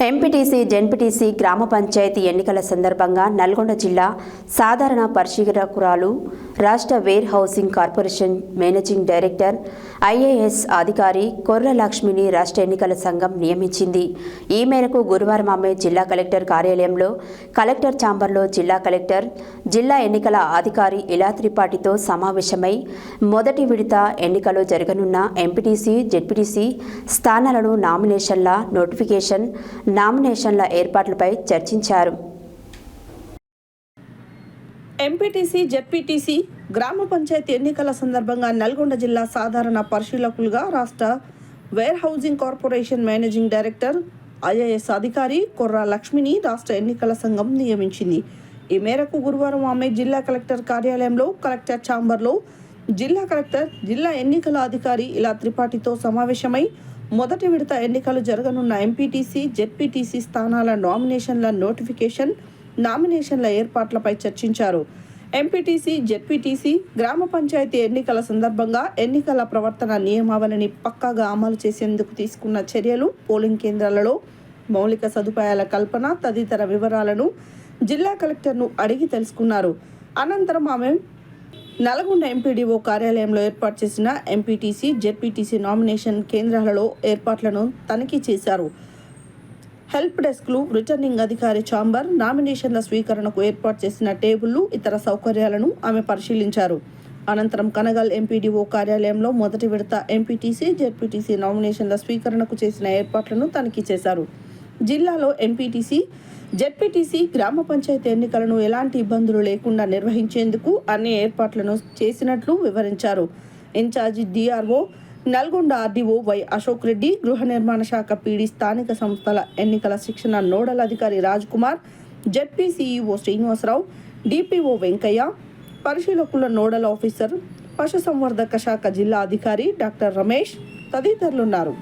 MPTC జెన్పీటీసీ గ్రామ పంచాయతీ ఎన్నికల సందర్భంగా నల్గొండ జిల్లా సాధారణ పరిశీలకురాలు రాష్ట్ర warehousing corporation managing director IAS అధికారి కొర్ర లక్ష్మిని రాష్ట్ర ఎన్నికల సంఘం నియమించింది. ఈ మేరకు గురువారం ఆమె జిల్లా కలెక్టర్ కార్యాలయంలో కలెక్టర్ ఛాంబర్లో జిల్లా కలెక్టర్ జిల్లా ఎన్నికల అధికారి ఇలా త్రిపాఠితో సమావేశమై మొదటి విడత ఎన్నికలు జరగనున్న ఎంపీటీసీ జెడ్పీటీసీ స్థానాలను నామినేషన్ల నోటిఫికేషన్ నామినేషన్ల ఏర్పాట్లపై చర్చించారు. ఎంపీటీసీ జెడ్పీటీసీ గ్రామ పంచాయతీ ఎన్నికల సందర్భంగా నల్గొండ జిల్లా సాధారణ పరిశీలకులుగా రాష్ట్ర warehousing corporation managing director IAS అధికారి కొర్రా లక్ష్మిని రాష్ట్ర ఎన్నికల సంఘం నియమించింది. ఈ మేరకు గురువారం ఆమె జిల్లా కలెక్టర్ కార్యాలయంలో కలెక్టర్ ఛాంబర్లో జిల్లా కలెక్టర్ జిల్లా ఎన్నికల అధికారి ఇలా త్రిపాఠితో సమావేశమై మొదటి విడత ఎన్నికలు జరగనున్న ఎంపీటీసీ జెడ్పీటీసీ స్థానాల నామినేషన్ల నోటిఫికేషన్ నామినేషన్ల ఏర్పాట్లపై చర్చించారు. ఎంపీటీసీ జెడ్పీటీసీ గ్రామ పంచాయతీ ఎన్నికల సందర్భంగా ఎన్నికల ప్రవర్తన నియమావళిని పక్కాగా అమలు చేసేందుకు తీసుకున్న చర్యలు పోలింగ్ కేంద్రాలలో మౌలిక సదుపాయాల కల్పన తదితర వివరాలను జిల్లా కలెక్టర్ను అడిగి తెలుసుకున్నారు. అనంతరం ఆమె నల్గొండ ఎంపీడీఓ కార్యాలయంలో ఏర్పాటు చేసిన ఎంపీటీసీ జెడ్పీటీసీ నామినేషన్ కేంద్రాలలో ఏర్పాట్లను తనిఖీ చేశారు. హెల్ప్ డెస్క్లు రిటర్నింగ్ అధికారి ఛాంబర్ నామినేషన్ల స్వీకరణకు ఏర్పాటు చేసిన టేబుళ్ళు ఇతర సౌకర్యాలను ఆమె పరిశీలించారు. అనంతరం కనగల్ ఎంపీడీఓ కార్యాలయంలో మొదటి విడత ఎంపీటీసీ జెడ్పీటీసీ నామినేషన్ల స్వీకరణకు చేసిన ఏర్పాట్లను తనిఖీ చేశారు. జిల్లాలో ఎంపీటీసీ జెడ్పీటీసీ గ్రామ పంచాయతీ ఎన్నికలను ఎలాంటి ఇబ్బందులు లేకుండా నిర్వహించేందుకు అన్ని ఏర్పాట్లను చేసినట్లు వివరించారు. Incharge DRO Nalgonda RDO Y Ashok Reddy గృహ నిర్మాణ శాఖ పీడీ స్థానిక సంస్థల ఎన్నికల శిక్షణ నోడల్ అధికారి Raj Kumar ZP CEO Srinivasarao DPO Venkaiah పరిశీలకుల nodal officer పశుసంవర్ధక శాఖ జిల్లా అధికారి డాక్టర్ రమేష్ తదితరులున్నారు.